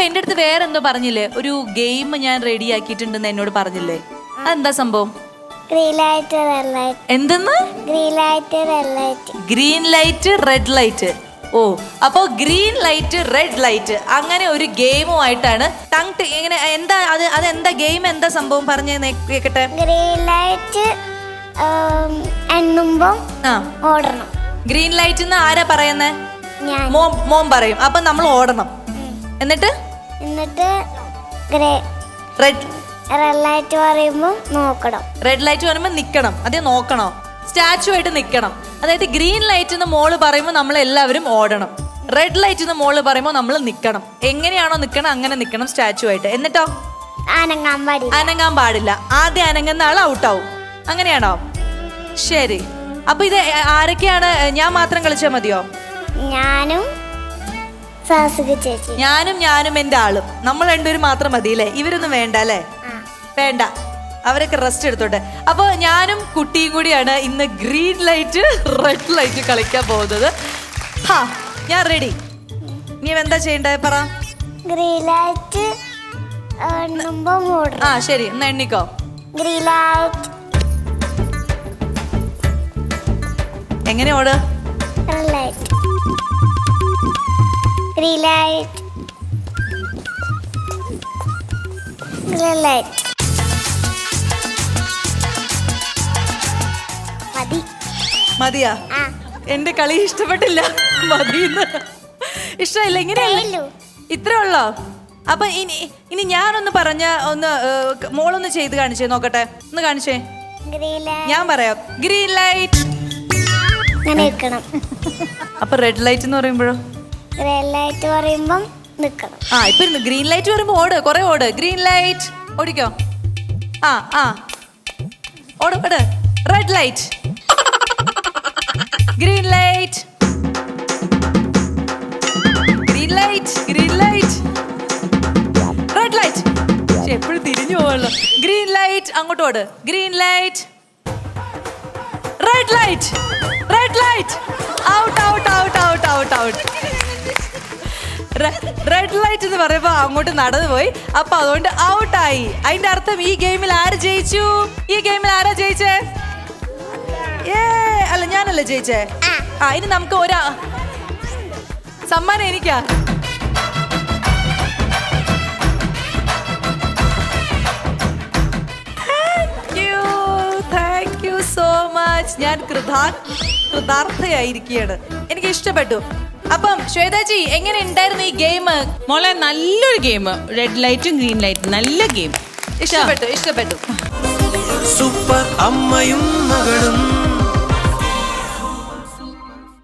അപ്പൊ എന്റെ അടുത്ത് വേറെ എന്തോ പറഞ്ഞില്ലേ? ഒരു ഗെയിം ഞാൻ റെഡി ആക്കിയിട്ടുണ്ടെന്ന് എന്നോട് പറഞ്ഞില്ലേ? അതെന്താ സംഭവം? ഗ്രീൻ ലൈറ്റ് റെഡ് ലൈറ്റ് എന്തെന്ന്? Green light red light green light red light ഓ അപ്പോ ഗ്രീൻ ലൈറ്റ് റെഡ് ലൈറ്റ് അങ്ങനെ ഒരു ഗെയിമുമായിട്ടാണ് ടങ് ഇങ്ങനെ എന്താ അത് അത് എന്താ ഗെയിം എന്താ സംഭവം? പറഞ്ഞു കേക്കട്ടെ. ഗ്രീൻ ലൈറ്റ് എണ്ണുമ്പം ഓടണം. ഗ്രീൻ ലൈറ്റ് എന്ന് ആരാ പറയുന്നേ? മോം മോം പറയും. അപ്പൊ നമ്മൾ ഓടണം. എന്നിട്ട്? എന്നിട്ട് ഗ്രേ റെഡ് റെഡ് ലൈറ്റ് പറയുമ്പോൾ നോക്കണം. റെഡ് ലൈറ്റ് പറയുമ്പോൾ നിൽക്കണം അതേ നോക്കണോ? സ്റ്റാച്ചു ആയിട്ട് നിൽക്കണം അതായത് ഗ്രീൻ ലൈറ്റ് എന്ന് മോൾ പറയുമ്പോൾ നമ്മൾ എല്ലാവരും ഓടണം. റെഡ് ലൈറ്റ് എന്ന് മോൾ പറയുമ്പോൾ നമ്മൾ നിൽക്കണം എങ്ങനെയാണോ നിൽക്കണം അങ്ങനെ നിൽക്കണം സ്റ്റാച്ചു ആയിട്ട്. എന്നിട്ടോ? അനങ്ങാൻ പാടില്ല. അനങ്ങാൻ പാടില്ല. ആദ്യം അനങ്ങുന്ന ആൾ ഔട്ടാവും അങ്ങനെയാണോ? ശരി. അപ്പൊ ഇത് ആരൊക്കെയാണ്? ഞാൻ മാത്രം കളിച്ചാൽ മതിയോ? ഞാനും ചേച്ചി ഞാനും ഞാനും എന്റെ ആളും. നമ്മൾ രണ്ടുപേരും മാത്രം മതി അല്ലേ ഇവരൊന്നും വേണ്ട അല്ലേ? വേണ്ട. അവരൊക്കെ റെസ്റ്റ് എടുത്തോട്ടെ. അപ്പോൾ ഞാനും കുട്ടിയും കൂടിയാണ് ഇന്ന് ഗ്രീൻ ലൈറ്റ് റെഡ് ലൈറ്റ് കളിക്കാൻ പോകുന്നത്. ഹാ ഞാൻ റെഡി നീ എന്താ ചെയ്യണ്ടേ? പറ. ഗ്രീൻ ലൈറ്റ് ആ ശരി. എന്നാ എണ്ണിക്കോ. ഗ്രീൻ ലൈറ്റ് എങ്ങനെ ഓട് റെഡ് ലൈറ്റ് ഗ്രീൻ ലൈറ്റ് മതി. മതിയാ? ആ. എന്റെ കളി ഇഷ്ടപ്പെട്ടില്ല. മതിന്ന് ഇഷ്ടമില്ല ഇങ്ങനെയല്ലേ. ഇത്രയേ ഉള്ളൂ. ഇത്രേ ഉള്ളോ? അപ്പൊ ഇനി ഇനി ഞാനൊന്ന് പറഞ്ഞ ഒന്ന് ഏ, മോളൊന്ന് ചെയ്ത് കാണിച്ചേ നോക്കട്ടെ. ഒന്ന് കാണിച്ചേ. ഞാൻ പറയാം. ഗ്രീൻ ലൈറ്റ് അപ്പൊ റെഡ് ലൈറ്റ് എന്ന് പറയുമ്പോഴോ? ഗ്രീൻ ലൈറ്റ് പറയുമ്പം നിൽക്കണം ആ ഇപ്പൊ ഗ്രീൻ ലൈറ്റ് വരുമ്പോ ഓട് കുറെ ഓട്. ഗ്രീൻ ലൈറ്റ് ഓടിക്കോ. ആ ആ. ഓട് ഓട്. Red light green light green light green light red light എപ്പോഴും തിരിഞ്ഞു പോകണല്ലോ ഗ്രീൻ ലൈറ്റ് അങ്ങോട്ട് ഓട്. Green light red light red light out out out out out out red light എന്ന് പറയുമ്പോ അങ്ങോട്ട് നടന്നു പോയി. അപ്പൊ അതുകൊണ്ട് ഔട്ടായി അതിന്റെ അർത്ഥം ഈ ഗെയിമിൽ ആര് ജയിച്ചു? ഈ ഗെയിമിൽ ആരാ ജയിച്ചേ? ഏ അല്ല ഞാനല്ലേ ജയിച്ചേ? ആ. ഇനി നമുക്ക് ഒരാ സമ്മാനം എനിക്കാ. സോ മച്ച് ഞാൻ കൃതാ കൃതാർത്ഥയായിരിക്കുകയാണ്. എനിക്ക് ഇഷ്ടപ്പെട്ടു. അപ്പം ശ്വേതാജി എങ്ങനെ ഉണ്ടായിരുന്നു ഈ ഗെയിം മോളെ നല്ലൊരു ഗെയിം റെഡ് ലൈറ്റും ഗ്രീൻ ലൈറ്റും നല്ല ഗെയിം ഇഷ്ടപ്പെട്ടു ഇഷ്ടപ്പെട്ടു. സൂപ്പർ അമ്മയും മകളും.